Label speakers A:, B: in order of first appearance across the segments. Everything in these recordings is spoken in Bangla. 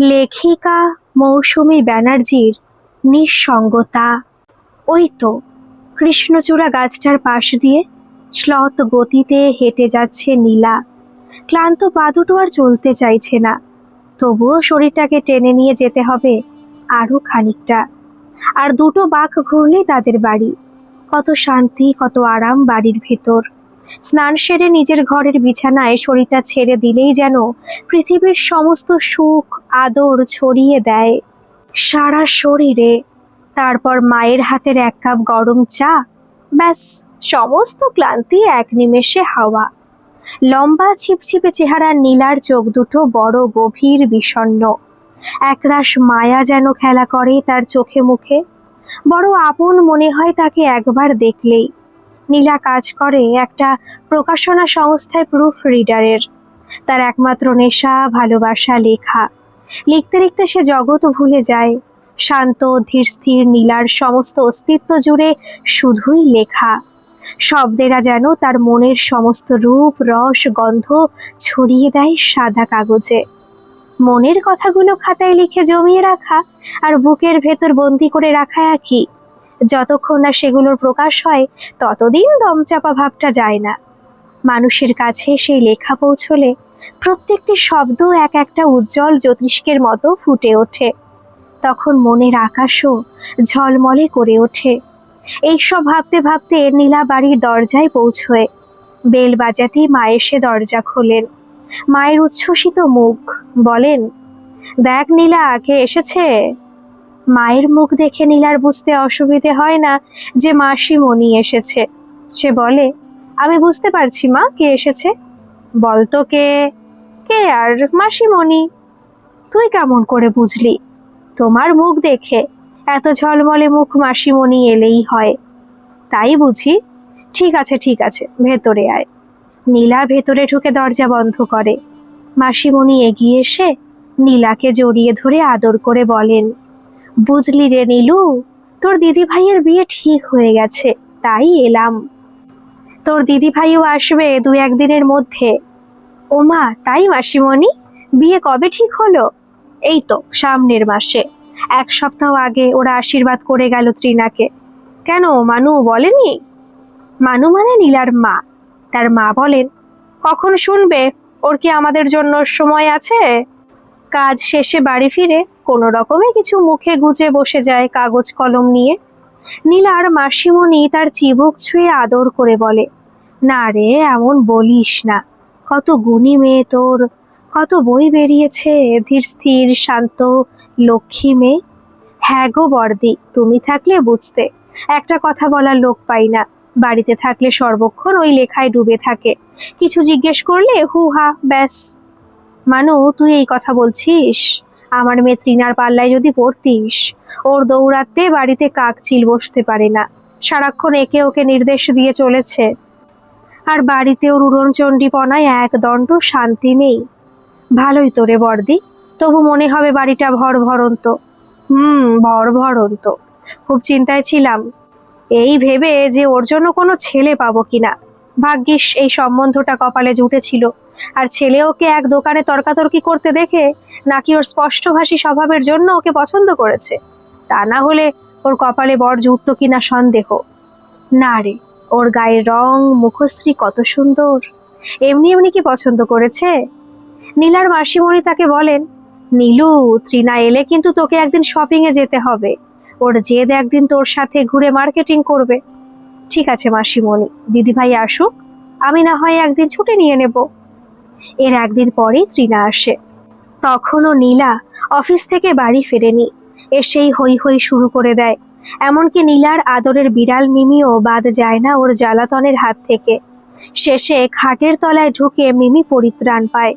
A: লেখিকা মৌসুমী ব্যানার্জির নিঃসঙ্গতা। ওই তো, কৃষ্ণচূড়া গাছটার পাশ দিয়ে শ্লথ গতিতে হেঁটে যাচ্ছে নীলা। ক্লান্ত পা দুটো আর চলতে চাইছে না। তবুও শরীরটাকে টেনে নিয়ে যেতে হবে আরও খানিকটা। আর দুটো বাঘ ঘুরলেই তাদের বাড়ি। কত শান্তি, কত আরাম বাড়ির ভেতর। স্নান সেরে নিজের ঘরের বিছানায় শরীরটা ছেড়ে দিলেই যেন পৃথিবীর সমস্ত সুখ, আদর ছড়িয়ে দেয়। সারা শরীরে। তারপর মায়ের হাতের এক কাপ গরম চা। ব্যাস, সমস্ত ক্লান্তি এক নিমেষে হাওয়া। লম্বা ছিপছিপে চেহারা নীলার চোখ দুটো বড় গভীর বিষণ্ণ। একরাশ মায়া যেন খেলা করে তার চোখে মুখে। বড় আপন মনে হয় তাকে একবার দেখলেই। নীলা কাজ করে, একটা প্রকাশনা সংস্থায় প্রুফ রিডারের তার একমাত্র নেশা, ভালোবাসা, লেখা। লিখতে লিখতে সে জগৎ ভুলে যায়। শান্ত, ধীর, স্থির, নীলার সমস্ত অস্তিত্ব জুড়ে শুধুই লেখা। শব্দেরা যেন তার মনের সমস্ত রূপ, রস, গন্ধ ছড়িয়ে দেয় সাদা কাগজে। মনের কথাগুলো খাতায় লিখে জমিয়ে রাখা আর বুকের ভেতর বন্দি করে রাখা একই। যতক্ষণ না সেগুলোর প্রকাশ হয়, ততদিন দমচাপা ভাবটা যায় না। মানুষের কাছে সেই লেখা পৌঁছলে প্রত্যেকটি শব্দ এক একটা উজ্জ্বল জ্যোতিষ্কের মতো ফুটে ওঠে। তখন মনের আকাশও ঝলমলে করে ওঠে। এইসব ভাবতে ভাবতে নীলা বাড়ির দরজায় পৌঁছয়। বেল বাজাতেই মা এসে দরজা খোলেন। মায়ের উচ্ছ্বসিত মুখ। বলেন, দেখ নীলা, কে এসেছে? মায়ের মুখ দেখে নীলার বুঝতে অসুবিধে হয় না যে মাসিমণি এসেছে। সে বলে, আমি বুঝতে পারছি মা, কে এসেছে? বলতো কে? কে আর মাসিমণি তুই কেমন করে বুঝলি? তোমার মুখ দেখে এত ঝলমলে মুখ মাসিমণি এলেই হয়। তাই বুঝি? ঠিক আছে ঠিক আছে, ভেতরে আয়। নীলা ভেতরে ঢুকে দরজা বন্ধ করে। মাসিমণি এগিয়ে এসে নীলাকে জড়িয়ে ধরে আদর করে বলেন বুঝলি রে নীলু, তোর দিদি ভাইয়ের বিয়ে ঠিক হয়ে গেছে, তাই এলাম। তোর দিদি ভাইও আসবে দু একদিনের মধ্যে। ওমা, তাই মাসিমণি? বিয়ে কবে ঠিক হলো? এই তো, সামনের মাসে। এক সপ্তাহ আগে ওরা আশীর্বাদ করে গেল ত্রিনাকে। কেন, মানু বলেনি? মানু মানে নীলার মা। তার মা বলেন, কখন শুনবে? ওর কি আমাদের জন্য সময় আছে? কাজ শেষে বাড়ি ফিরে কোনো রকমে কিছু মুখে গুজে বসে যায় কাগজ কলম নিয়ে। নীলার মাসিমণি তার চিবুক ছুঁয়ে আদর করে বলে, না রে, এমন বলিস না। কত গুণী মেয়ে তোর, কত বই বেরিয়েছে ধীর স্থির শান্ত লক্ষ্মী মেয়ে। হ্যাঁ গো বর্দি তুমি থাকলে বুঝতে, একটা কথা বলার লোক পাই না। বাড়িতে থাকলে সর্বক্ষণ ওই লেখায় ডুবে থাকে। কিছু জিজ্ঞেস করলে হু হা ব্যাস। মানু, তুই এই কথা বলছিস? আমার মেয়ে তৃণার পাল্লায় যদি পড়তিস, ওর দৌড়াতে বাড়িতে কাক চিল বসতে পারে না। সারাক্ষণ একে ওকে নির্দেশ দিয়ে চলেছে। আর বাড়িতে ওর উড়নচণ্ডীপনায় এক দণ্ড শান্তি নেই। ভালোই তো রে বর্দি তবু মনে হবে বাড়িটা ভর ভরন্ত। হুম, ভর ভরন্ত। খুব চিন্তায় ছিলাম। এই ভেবে যে ওর জন্য কোনো ছেলে পাবো কিনা। ভাগ্যিস এই সম্বন্ধটা কপালে জুটেছিল। আর ছেলে ওকে এক দোকানে তর্কাতর্কি করতে দেখে নাকি ওর স্পষ্টভাষী স্বভাবের জন্য ওকে পছন্দ করেছে। তা না হলে ওর কপালে বর জুটতো কিনা সন্দেহ। না রে, ওর গায়ের রং, মুখশ্রী কত সুন্দর। এমনি এমনি কি পছন্দ করেছে? নীলার মাসিমণি তাকে বলেন, নীলু, ত্রিনা এলে কিন্তু তোকে একদিন শপিং এ যেতে হবে। ওর জেদ একদিন তোর সাথে ঘুরে মার্কেটিং করবে। ঠিক আছে মাসিমণি, দিদিভাই আসুক, আমি না হয় একদিন ছুটি নিয়ে নেব। এর একদিন পরেই ত্রিনা আসে। তখনও নীলা অফিস থেকে বাড়ি ফেরেনি। এসেই হই হই শুরু করে দেয়। এমনকি নীলার আদরের বিড়াল মিমিও বাদ যায় না ওর জ্বালাতনের হাত থেকে। শেষে খাটের তলায় ঢুকে মিমি পরিত্রাণ পায়।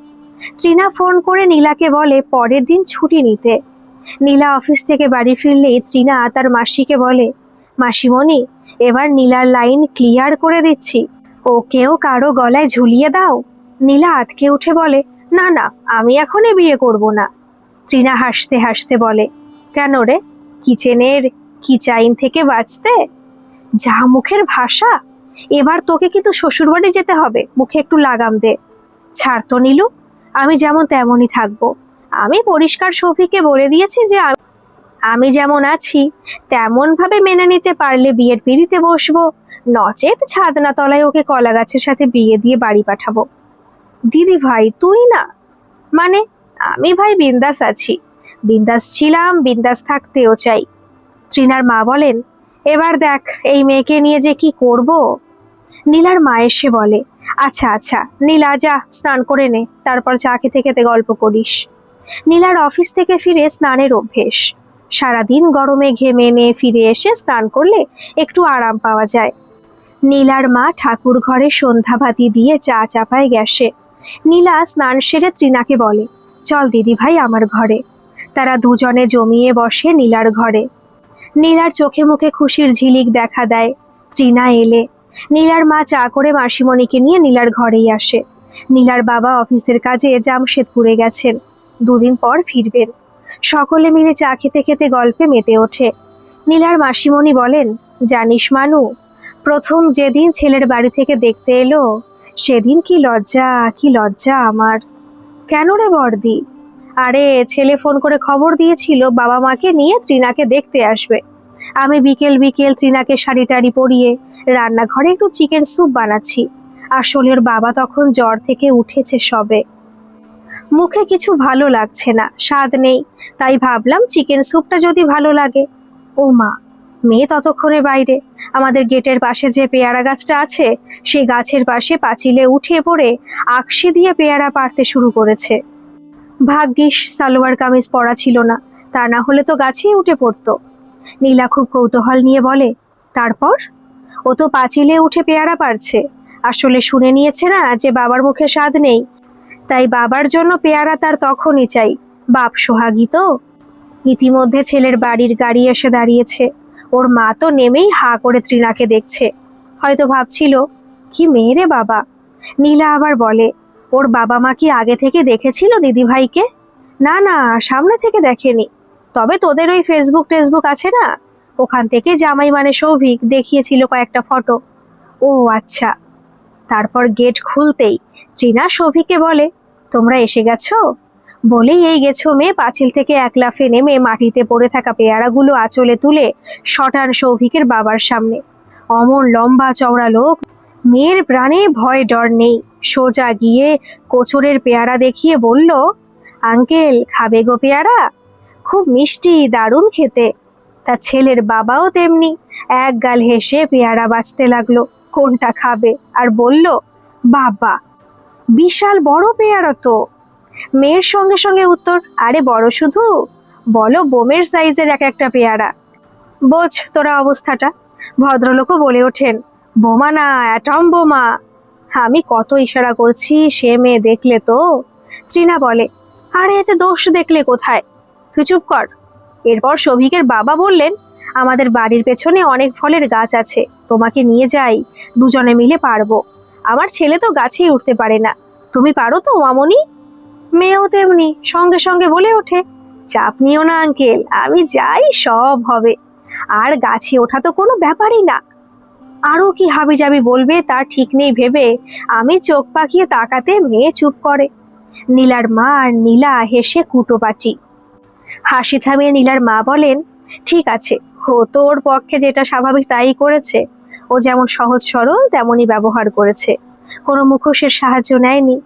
A: ত্রিনা ফোন করে নীলাকে বলে, পরের দিন ছুটি নিতে। নীলা অফিস থেকে বাড়ি ফিরলেই ত্রিনা তার মাসিকে বলে, মাসিমণি, এবার নীলার লাইন ক্লিয়ার করে দিচ্ছি। ওকেও কারও গলায় ঝুলিয়ে দাও। নীলা আতকে উঠে বলে, না না, আমি এখনই বিয়ে করব না। ত্রিনা হাসতে হাসতে বলে, কেন রে? কিচেনের কিচাইন থেকে বাঁচতে? যা মুখের ভাষা। এবার তোকে কিন্তু শ্বশুরবাড়ি যেতে হবে? মুখে একটু লাগাম দে। ছাড় তো, নীলু, আমি যেমন তেমনই থাকব। আমি পরিষ্কার সফিকে বলে দিয়েছি যে আমি যেমন আছি তেমন ভাবে মেনে নিতে পারলে বিয়ের পিড়িতে বসবো। নচেত ছাদনা তলায় ওকে কলা গাছের সাথে বিয়ে দিয়ে বাড়ি পাঠাবো। দিদি ভাই, তুই না? মানে আমি ভাই বিন্দাস আছি। বিন্দাস ছিলাম, বিন্দাস থাকতেও চাই। ট্রিনার মা বলেন, এবার দেখ, এই মেয়েকে নিয়ে যে কি করব? নীলার মা এসে বলে আচ্ছা আচ্ছা নীলা, যা, স্নান করে নে, তারপর চা খেতে খেতে গল্প করিস। নীলার অফিস থেকে ফিরে স্নানের অভ্যেস। সারাদিন গরমে ঘেমে নিয়ে ফিরে এসে স্নান করলে একটু আরাম পাওয়া যায়। নীলার মা ঠাকুর ঘরে সন্ধ্যাবাতি দিয়ে চা চাপায় গ্যাসে। নীলা স্নান সেরে ত্রিনাকে বলে, চল দিদি ভাই আমার ঘরে। তারা দুজনে জমিয়ে বসে নীলার ঘরে। নীলার চোখে মুখে খুশির ঝিলিক দেখা দেয়। ত্রিনা এলে। নীলার মা চা করে মাসিমণিকে নিয়ে নীলার ঘরেই আসে। নীলার বাবা অফিসের কাজে জামশেদপুরে গেছেন। দুদিন পর ফিরবেন। সকলে মিলে চা খেতে খেতে গল্পে মেতে ওঠে। নীলার মাসিমণি বলেন, জানিস, মানু, প্রথম যেদিন ছেলের বাড়ি থেকে দেখতে এলো সেদিন কি লজ্জা কি লজ্জা আমার। কেন রে বর্দি আরে, ছেলে ফোন করে খবর দিয়েছিল, বাবা মাকে নিয়ে ত্রিনাকে দেখতে আসবে। আমি বিকেল বিকেল ত্রিনাকে শাড়ি টাড়ি পরিয়ে রান্নাঘরে একটু চিকেন স্যুপ বানাচ্ছি। আসলে ওর বাবা তখন জ্বর থেকে উঠেছে সবে। মুখে কিছু ভালো লাগছে না, স্বাদ নেই, তাই ভাবলাম চিকেন স্যুপটা যদি ভালো লাগে। ও মা মেয়ে ততক্ষণে বাইরে। আমাদের গেটের পাশে যে পেয়ারা গাছটা আছে, সেই গাছের পাশে পাঁচিলে উঠে পড়ে আকশি দিয়ে পেয়ারা পারতে শুরু করেছে। ভাগ্যিস সালোয়ার কামিজ পরা ছিল না, তা না হলে তো গাছেই উঠে পড়তো। নীলা খুব কৌতূহল নিয়ে বলে, তারপর? ও তো পাঁচিলে উঠে পেয়ারা পারছে আসলে শুনে নিয়েছে না যে বাবার মুখে স্বাদ নেই। তাই বাবার জন্য পেয়ারা তার তখনই চাই। বাপ সোহাগী তো? ইতিমধ্যে ছেলের বাড়ির গাড়ি এসে দাঁড়িয়েছে। ওর মা তো নেমেই হা করে ত্রিনাকে দেখছে। হয়তো ভাবছিল, কি মেয়ে রে বাবা? নীলা আবার বলে, ওর বাবা মা কি আগে থেকে দেখেছিল দিদিভাইকে? না না, সামনে থেকে দেখেনি। তবে তোদের ওই ফেসবুক টেসবুক আছে না? ওখান থেকে জামাই মানে সৌভিক দেখিয়েছিল কয়েকটা ফটো। ও আচ্ছা। তারপর গেট খুলতেই ট্রিনা সৌভিককে বলে, তোমরা এসে গেছো? বলেই এই গেছো মেয়ে। পাঁচিল থেকে এক লাফে নেমে মাটিতে পড়ে থাকা পেয়ারাগুলো আঁচলে তুলে শটান সৌভিকের বাবার সামনে। অমন লম্বা চওড়া লোক, মেয়ের প্রাণে ভয় ডর নেই। সোজা গিয়ে কোচরের পেয়ারা দেখিয়ে বলল, আঙ্কেল, খাবে গো পেয়ারা? খুব মিষ্টি, দারুণ খেতে। তার ছেলের বাবাও তেমনি। এক গাল হেসে পেয়ারা বাঁচতে লাগল। কোনটা খাবে? আর বলল, বাবা, বিশাল বড় পেয়ারা তো। মেয়ের সঙ্গে সঙ্গে উত্তর, আরে বড় শুধু? বলো বোমের সাইজের এক একটা পেয়ারা। বোঝ তোরা অবস্থাটা। ভদ্রলোকও বলে ওঠেন, বোমা না, অ্যাটম বোমা। আমি কত ইশারা করছি, সে মেয়ে দেখলে তো? ত্রিনা বলে, আরে এতে দোষ দেখলে কোথায়? তুই চুপ কর। এরপর সভিকের বাবা বললেন, আমাদের বাড়ির পেছনে অনেক ফলের গাছ আছে, তোমাকে নিয়ে যাই, দুজনে মিলে পারব। আমার ছেলে তো গাছেই উঠতে পারে না। তুমি পারো তো, মামনি? মেয়েও তেমনি সঙ্গে সঙ্গে বলে ওঠে, চাপ নিও না, আঙ্কেল, আমি যাই, সব হবে। আর গাছে ওঠা তো কোনো ব্যাপারই না। আরও কি হাবিজাবি বলবে তার ঠিক নেই ভেবে আমি চোখ পাকিয়ে তাকাতে মেয়ে চুপ করে। নীলার মা আর নীলা হেসে কুটোপাটি। হাসি থামিয়ে নীলার মা বলেন, ঠিক আছে, ও তোর পক্ষে যেটা স্বাভাবিক তাই করেছে। ও যেমন সহজ সরল, তেমনই ব্যবহার করেছে। কোনো মুখোশের সাহায্য নেয়নি।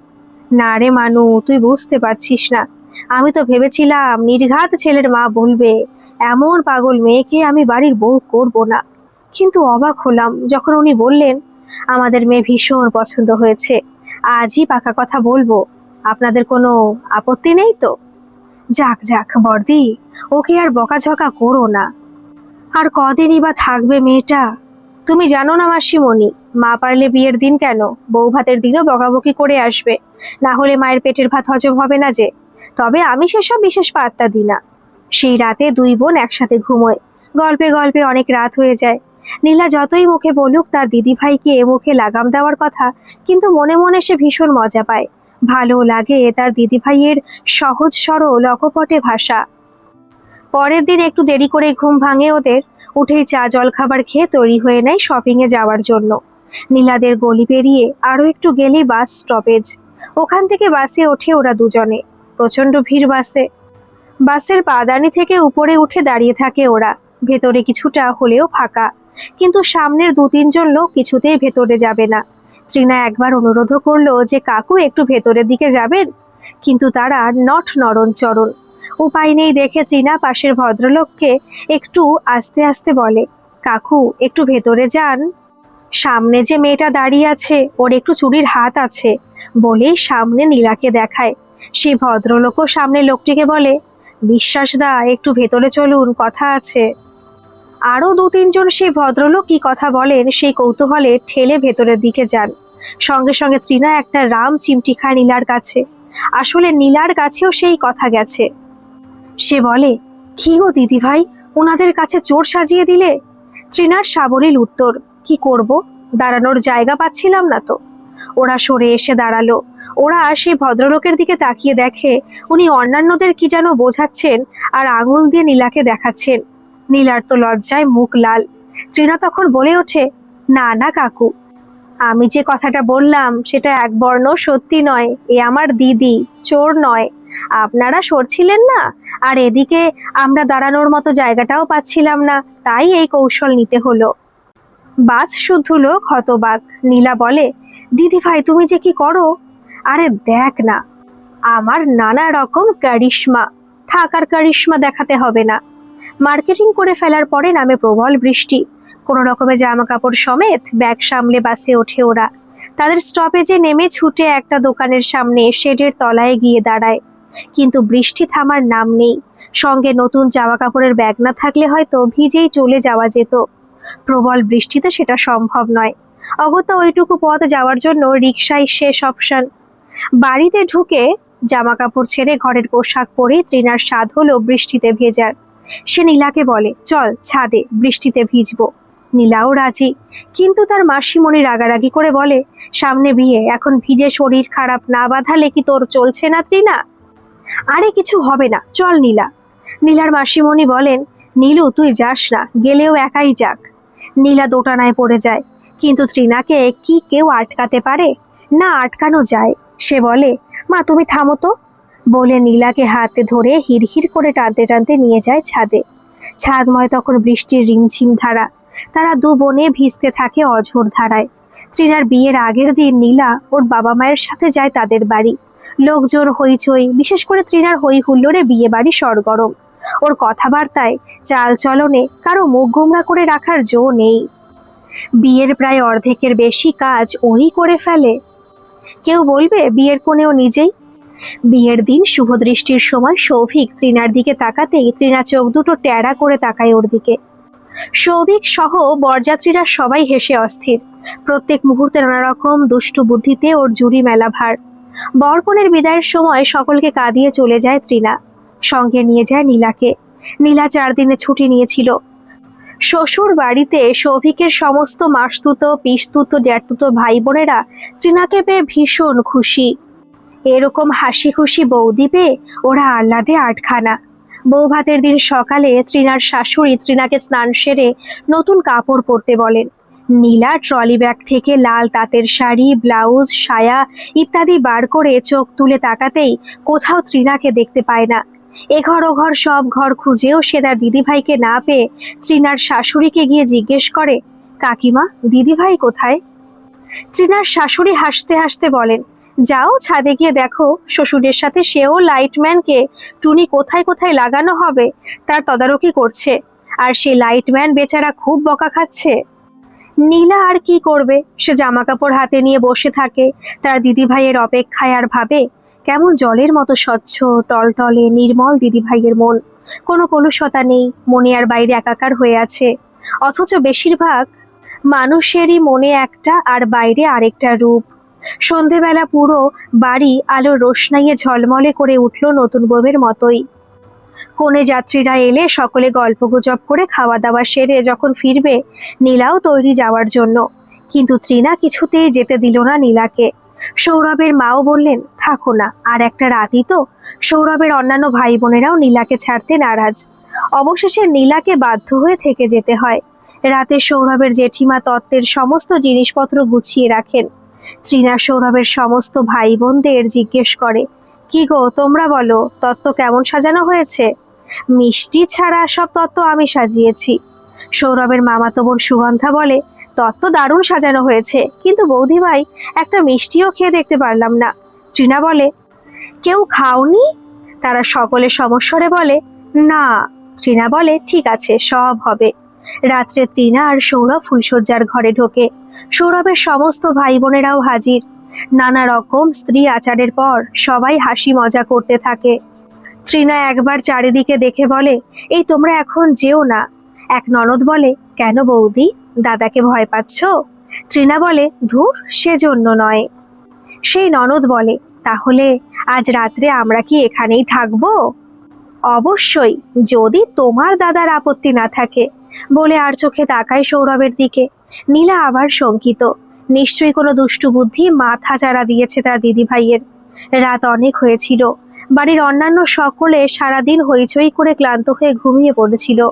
A: না রে মানু, তুই বুঝতে পারছিস না। আমি তো ভেবেছিলাম নির্ঘাত ছেলের মা বলবে, এমন পাগল মেয়েকে আমি বাড়ির বউ করব না। কিন্তু অবাক হলাম যখন উনি বললেন, আমাদের মেয়ে ভীষণ পছন্দ হয়েছে, আজই পাকা কথা বলব, আপনাদের কোনো আপত্তি নেই তো? যাক যাক বর্দি ওকে আর বকাঝকা করো না। আর কদিনই বা থাকবে মেয়েটা? তুমি জানো না মাসিমণি মা পারলে বিয়ের দিন কেন? বউ ভাতের দিনও বকাবকি করে আসবে। না হলে মায়ের পেটের ভাত হজম হবে না যে। তবে আমি সেসব বিশেষ পাত্তা দিই না। সেই রাতে দুই বোন একসাথে ঘুমোয়। গল্পে গল্পে অনেক রাত হয়ে যায়। নীলা যতই মুখে বলুক, তার দিদিভাইকে এ মুখে লাগাম দেওয়ার কথা, কিন্তু মনে মনে সে ভীষণ মজা পায়। ভালো লাগে তার দিদিভাইয়ের সহজ সরল অকপটে ভাষা। পরের দিন একটু দেরি করে ঘুম ভাঙে ওদের। উঠেই চা জল খাবার খেয়ে তৈরি হয়ে নেয় শপিংয়ে যাওয়ার জন্য। নীলাদের গলি পেরিয়ে আরও একটু গেলে বাস স্টপেজ ওখান থেকে বাসে ওঠে ওরা দুজনে। প্রচণ্ড ভিড় বাসে। বাসের পাদানি থেকে উপরে উঠে দাঁড়িয়ে থাকে ওরা। ভেতরে কিছুটা হলেও ফাঁকা। কিন্তু সামনের দু তিনজন লোক কিছুতেই ভেতরে যাবে না। তৃণা একবার অনুরোধও করল যে, কাকু, একটু ভেতরের দিকে যাবেন? কিন্তু তারা নট নরণচরণ। উপায় নেই দেখে তৃণা পাশের ভদ্রলোককে একটু আস্তে আস্তে বলে, কাকু, একটু ভেতরে যান। সামনে যে মেয়েটা দাঁড়িয়ে আছে, ওর একটু চুরির হাত আছে বলেই সামনে নীলাকে দেখায়। সে ভদ্রলোকও সামনে লোকটিকে বলে, বিশ্বাস দা, একটু ভেতরে চলুন, কথা আছে। আরও দু তিনজন সেই ভদ্রলোক কি কথা বলেন, সেই কৌতূহলে ঠেলে ভেতরের দিকে যান। সঙ্গে সঙ্গে তৃণা একটা রাম চিমটি খায় নীলার কাছে। আসলে নীলার কাছেও সেই কথা গেছে। সে বলে, কি গো দিদি ভাই ওনাদের কাছে চোর সাজিয়ে দিলে? তৃণার সাবলীল উত্তর কি করব? দাঁড়ানোর জায়গা পাচ্ছিলাম না তো। ওরা সরে এসে দাঁড়াল। ওরা সেই ভদ্রলোকের দিকে তাকিয়ে দেখে উনি অন্যান্যদের কি যেন বোঝাচ্ছেন আর আঙুল দিয়ে নীলাকে দেখাচ্ছেন। নীলার তো লজ্জায় মুখ লাল। তৃণা তখন বলে ওঠে, না না, কাকু। আমি যে কথাটা বললাম, সেটা এক বর্ণ সত্যি নয়। এ আমার দিদি, চোর নয়। আপনারা সরছিলেন না? আর এদিকে আমরা দাঁড়ানোর মতো জায়গাটাও পাচ্ছিলাম না। তাই এই কৌশল নিতে হলো। বাস শুদ্ধ লোক হতবাক। নীলা বলে, দিদি ভাই, তুমি যে কি করো? আরে দেখ না, আমার নানা রকম কারিশমা, থাকার কারিশমা দেখাতে হবে না। মার্কেটিং করে ফেলার পরে নামে প্রবল বৃষ্টি। কোনো রকমের জামা কাপড় সমেত ব্যাগ সামলে বাসে ওঠে ওরা। তাদের স্টপেজে নেমে ছুটে একটা দোকানের সামনে শেডের তলায় গিয়ে দাঁড়ায়। কিন্তু বৃষ্টি থামার নাম নেই। সঙ্গে নতুন জামা কাপড়ের ব্যাগ না থাকলে হয়তো ভিজেই চলে যাওয়া যেত। প্রবল বৃষ্টিতে সেটা সম্ভব নয়। অগত্যা ওইটুকু পথ যাওয়ার জন্য রিক্সাই শেষ অপশন। বাড়িতে ঢুকে জামা কাপড় ছেড়ে ঘরের পোশাক পরে তৃণার স্বাদ হলো বৃষ্টিতে ভেজার। সে নীলাকে বলে, চল ছাদে বৃষ্টিতে ভিজবো। নীলাও রাজি, কিন্তু তার মাসিমণি রাগারাগি করে বলে, সামনে বিয়ে, এখন ভিজে শরীর খারাপ না বাঁধালে কি তোর চলছে না ত্রিনা আরে কিছু হবে না, চল নীলা। নীলার মাসিমণি বলেন, নীলু, তুই যাস না, গেলেও একাই যাক। নীলা দোটানায় পড়ে যায়। কিন্তু ত্রিনাকে কি কেউ আটকাতে পারে? না, আটকানো যায়। সে বলে, মা, তুমি থামো তো। বলে নীলাকে হাতে ধরে হিড়হিড় করে টানতে টানতে নিয়ে যায় ছাদে। ছাদময় তখন বৃষ্টির রিমঝিম ধারা। তারা দু বোনে ভিজতে থাকে অঝোর ধারায়। ত্রিনার বিয়ের আগের দিন নীলা ওর বাবা মায়ের সাথে যায় তাদের বাড়ি। লোকজন হইচই, বিশেষ করে ত্রিনার হই হুল্লোড়ে বিয়ে বাড়ি সরগরম। ওর কথাবার্তায় চাল চলনে কারও মুখ গোমরা করে রাখার জো নেই। বিয়ের প্রায় অর্ধেকের বেশি কাজ ওই করে ফেলে। কেউ বলবে বিয়ের কোণেও নিজেই। বিয়ের দিন শুভ দৃষ্টির সময় সৌভিক ত্রিনার দিকে তাকাতেই ত্রিনা চোখ দুটো ট্যাড়া করে তাকায় ওর দিকে। সৌভিক সহ বরযাত্রীরা সবাই হেসে অস্থির। প্রত্যেক মুহূর্তে নানা রকম দুষ্টু বুদ্ধিতে ওর জুড়ি মেলা ভার বরকনের বিদায়ের সময় সকলকে কাঁদিয়ে চলে যায় ত্রিনা। সঙ্গে নিয়ে যায় নীলাকে। নীলা চার দিনে ছুটি নিয়েছিল। শ্বশুর বাড়িতে সৌভিকের সমস্ত মাসতুতো, পিসতুতো, জ্যাঠতুতো ভাই বোনেরা ত্রিনাকে পেয়ে ভীষণ খুশি। এরকম হাসি খুশি বৌদি পেয়ে ওরা আহ্লাদে আটখানা। বউ ভাতের দিন সকালে ত্রিনার শাশুড়ি ত্রিনাকে স্নান সেরে নতুন কাপড় পরতে বলেন। নীলা ট্রলি ব্যাগ থেকে লাল তাঁতের শাড়ি, ব্লাউজ, সায়া ইত্যাদি বার করে চোখ তুলে তাকাতেই কোথাও ত্রিনাকে দেখতে পায় না। এ ঘর ও ঘর সব ঘর খুঁজেও সে তার দিদিভাইকে না পেয়ে ত্রিনার শাশুড়িকে গিয়ে জিজ্ঞেস করে, কাকিমা, দিদিভাই কোথায়? ত্রিনার শাশুড়ি হাসতে হাসতে বলেন, যাও ছাদে গিয়ে দেখো, শ্বশুরের সাথে সেও লাইটম্যানকে টুনি কোথায় কোথায় লাগানো হবে, তার তদারকি করছে, আর সেই লাইটম্যান বেচারা খুব বকা খাচ্ছে। নীলা আর কি করবে? সে জামা কাপড় হাতে নিয়ে বসে থাকে, তার দিদিভাইয়ের অপেক্ষায় আর ভাবে কেমন জলের মতো স্বচ্ছ, টলটলে, নির্মল দিদিভাইয়ের মন। কোনো কলুষতা নেই, মনে আর বাইরে একাকার হয়ে আছে। অথচ বেশিরভাগ মানুষেরই মনে একটা আর বাইরে আরেকটা রূপ। সন্ধেবেলা পুরো বাড়ি আলোর রোশনাইয়ে ঝলমলে করে উঠল নতুন বউয়ের মতোই। কোনে যাত্রীরা এলে সকলে গল্প গুজব করে খাওয়া দাওয়া সেরে যখন ফিরবে, নীলাও তৈরি যাওয়ার জন্য। কিন্তু ত্রিনা কিছুতেই যেতে দিল না নীলাকে। সৌরভের মাও বললেন, থাকো না, আর একটা রাতই তো। সৌরভের অন্যান্য ভাই বোনেরাও নীলাকে ছাড়তে নারাজ। অবশেষে নীলাকে বাধ্য হয়ে থেকে যেতে হয়। রাতে সৌরভের জেঠিমা তত্ত্বের সমস্ত জিনিসপত্র গুছিয়ে রাখেন। ত্রিনা সৌরভের সমস্ত ভাই বোনদের জিজ্ঞেস করে, কি গো, তোমরা বলো, তত্ত্ব কেমন সাজানো হয়েছে? মিষ্টি ছাড়া সব তত্ত্ব আমি সাজিয়েছি। সৌরভের মামাতো বোন সুগন্ধা বলে তত্ত্ব দারুণ সাজানো হয়েছে, কিন্তু বৌদি ভাই একটা মিষ্টিও খেয়ে দেখতে পারলাম না। ট্রিনা বলে, কেউ খাওনি? তারা সকলে সমস্বরে বলে, না। ট্রিনা বলে, ঠিক আছে, সব হবে। রাত্রে ত্রিনা আর সৌরভ ফুলশয্যার ঘরে ঢোকে। সৌরভের সমস্ত ভাই বোনেরাও হাজির। নানা রকম স্ত্রী আচারের পর সবাই হাসি মজা করতে থাকে। ত্রিনা একবার চারিদিকে দেখে বলে, এই তোমরা এখন যেও না। এক ননদ বলে, কেন বৌদি? দাদাকে ভয় পাচ্ছ? ত্রিনা বলে, ধুর, সেজন্য নয়। সেই ননদ বলে, তাহলে আজ রাত্রে আমরা কি এখানেই থাকব? অবশ্যই, যদি তোমার দাদার আপত্তি না থাকে, বলে আর চোখে তাকায় সৌরভের দিকে। নীলা আবার শঙ্কিত। নিশ্চয়ই কোনো দুষ্টু বুদ্ধি মাথা চারা দিয়েছে তার দিদি ভাইয়ের রাত অনেক হয়েছিল। বাড়ির অন্যান্য সকলে সারাদিন হইচই করে ক্লান্ত হয়ে ঘুমিয়ে পড়েছিল।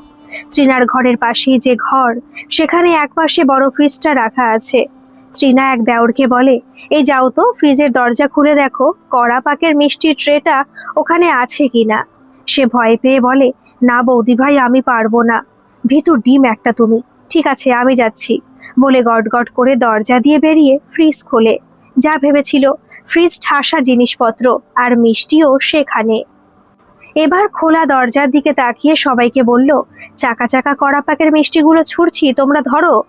A: ত্রিনার ঘরের পাশেই যে ঘর, সেখানে একপাশে বড় ফ্রিজটা রাখা আছে। ত্রিনা এক দেওরকে বলে, এই যাও তো ফ্রিজের দরজা খুলে দেখো, কড়া পাকের মিষ্টির ট্রেটা ওখানে আছে কিনা? সে ভয় পেয়ে বলে, না বৌদি ভাই, আমি পারব না। ভিতর ডিম একটা তুমি। ঠিক আছে, আমি যাচ্ছি। বলে গট গট করে দরজা দিয়ে বেরিয়ে ফ্রিজ খোলে। যা ভেবেছিল ফ্রিজ ঠাসা জিনিসপত্র, আর মিষ্টিও সেখানে। এবার খোলা দরজার দিকে তাকিয়ে সবাইকে বলল, চাকা চাকা কড়া পাকের মিষ্টিগুলো ছুঁড়ছি, তোমরা ধরো।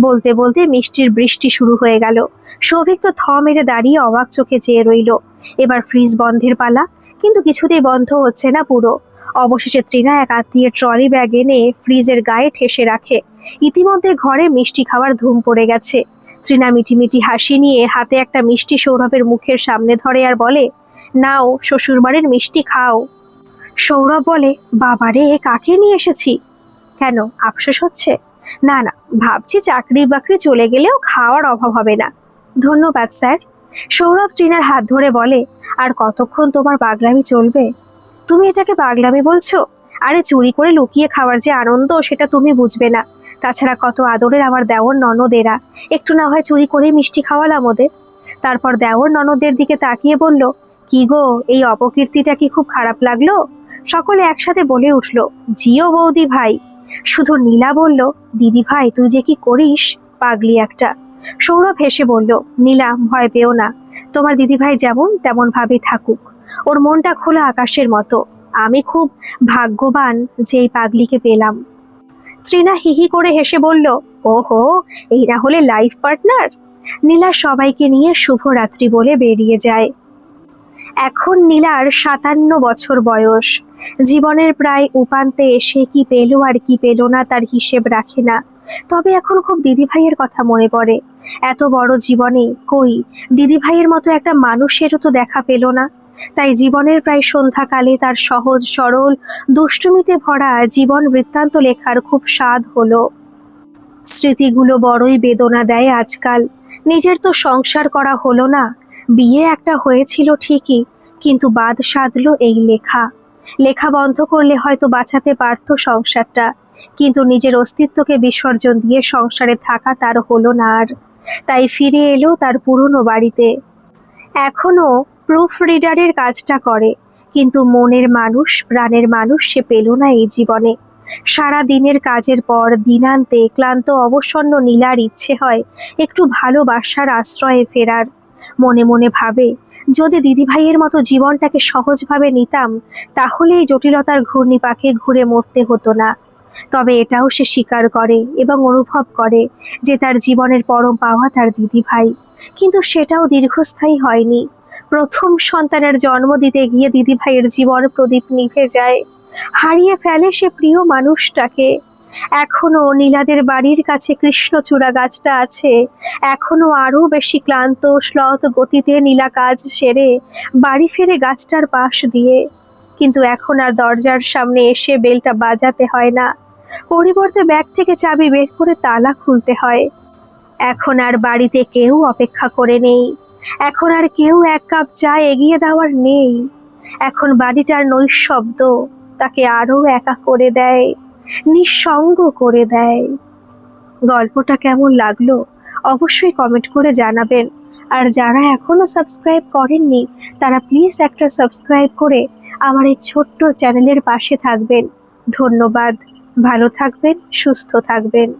A: বলতে বলতে মিষ্টির বৃষ্টি শুরু হয়ে গেল। সৌভিক তো থ মেরে দাঁড়িয়ে অবাক চোখে চেয়ে রইল। এবার ফ্রিজ বন্ধের পালা, কিন্তু কিছুতেই বন্ধ হচ্ছে না পুরো। অবশেষে ত্রিনা এক আত্মীয়ের ট্রলি ব্যাগ এনে ফ্রিজের গায়ে ঠেসে রাখে। ইতিমধ্যে ঘরে মিষ্টি খাওয়ার ধুম পড়ে গেছে। ত্রিনা মিটিমিটি হাসি নিয়ে হাতে একটা মিষ্টি সৌরভের মুখের সামনে ধরে আর বলে, নাও, শ্বশুরবাড়ির মিষ্টি খাও। সৌরভ বলে, বাবারে এ কাকে নিয়ে এসেছি? কেন, আফসোস হচ্ছে? না না, ভাবছি চাকরি বাকরি চলে গেলেও খাওয়ার অভাব হবে না। ধন্যবাদ, স্যার। সৌরভ টিনার হাত ধরে বলে, আর কতক্ষণ তোমার পাগলামি চলবে? তুমি এটাকে পাগলামি বলছো? আরে, চুরি করে লুকিয়ে খাওয়ার যে আনন্দ, সেটা তুমি বুঝবে না। তাছাড়া কত আদরের আমার দেওর ননদেরা। একটু না হয় চুরি করে মিষ্টি খাওয়ালাম ওদের। তারপর দেওর ননদের দিকে তাকিয়ে বলল, কি গো, এই অপকীর্তিটা কি খুব খারাপ লাগল? সকলে একসাথে বলে উঠল, জিও বৌদি ভাই। শুধু নীলা বলল, দিদি ভাই, তুই যে কি করিস, পাগলি একটা। সৌরভ হেসে বলল, নীলা, ভয় পেও না। তোমার দিদিভাই যেমন তেমন ভাবে থাকুক। ওর মনটা খোলা আকাশের মতো। আমি খুব ভাগ্যবান যে এই পাগলিকে পেলাম। ত্রিনা হিহি করে হেসে বলল, ওহো, এই না হলে লাইফ পার্টনার? নীলা সবাইকে নিয়ে শুভরাত্রি বলে বেরিয়ে যায়। এখন নীলার সাতান্ন বছর বয়স। জীবনের প্রায় উপান্তে এসে কি পেল আর কি পেল না তার হিসেব রাখে না। তবে এখন খুব দিদিভাইয়ের কথা মনে পড়ে। এত বড় জীবনে কই দিদিভাইয়ের মতো একটা মানুষেরও তো দেখা পেল না। তাই জীবনের প্রায় সন্ধ্যাকালে তার সহজ, সরল, দুষ্টুমিতে ভরা জীবন বৃত্তান্ত লেখার খুব স্বাদ হলো। স্মৃতিগুলো বড়ই বেদনা দেয় আজকাল। নিজের তো সংসার করা হলো না। বিয়ে একটা হয়েছিল ঠিকই, কিন্তু বাদ সাধলো এই লেখা। লেখা বন্ধ করলে হয়তো বাঁচাতে পারতো সংসারটা, কিন্তু নিজের অস্তিত্বকে বিসর্জন দিয়ে সংসারে থাকা তার হলো না আর। তাই ফিরে এলো তার পুরনো বাড়িতে। এখনও প্রুফ রিডারের কাজটা করে, কিন্তু মনের মানুষ, প্রাণের মানুষ সে পেল না এই জীবনে। সারা দিনের কাজের পর দিনান্তে ক্লান্ত, অবসন্ন নীলার ইচ্ছে হয় একটু ভালোবাসার আশ্রয়ে ফেরার। মনে মনে ভাবে, যদি দিদিভাইয়ের মতো জীবনটাকে সহজভাবে নিতাম তাহলে এই জটিলতার ঘূর্ণিপাকে ঘুরে মরতে হতো না। তবে এটাও সে স্বীকার করে এবং অনুভব করে যে তার জীবনের পরম পাওয়া তার দিদিভাই। কিন্তু সেটাও দীর্ঘস্থায়ী হয়নি। প্রথম সন্তানের জন্ম দিতে গিয়ে দিদিভাইয়ের জীবন প্রদীপ নিভে যায়। হারিয়ে ফেলে সে প্রিয় মানুষটাকে। এখনও নীলাদের বাড়ির কাছে কৃষ্ণচূড়া গাছটা আছে। এখনও আরও বেশি ক্লান্ত, শ্লথ গতিতে নীলা কাজ সেরে বাড়ি ফিরে গাছটার পাশ দিয়ে। কিন্তু এখন আর দরজার সামনে এসে বেলটা বাজাতে হয় না। পরিবর্তে ব্যাগ থেকে চাবি বের করে তালা খুলতে হয়। এখন আর বাড়িতে কেউ অপেক্ষা করে নেই। এখন আর কেউ এক কাপ চা এগিয়ে দেওয়ার নেই। এখন বাড়িটার নৈশব্দ তাকে আরও একা করে দেয়। নিঃসঙ্গ করে দেয়। গল্পটা কেমন লাগল অবশ্যই কমেন্ট করে জানাবেন। আর যারা এখনও সাবস্ক্রাইব করেননি, তারা প্লিজ একটা সাবস্ক্রাইব করে আমার এই ছোট্ট চ্যানেলের পাশে থাকবেন। ধন্যবাদ, ভালো থাকবেন, সুস্থ থাকবেন।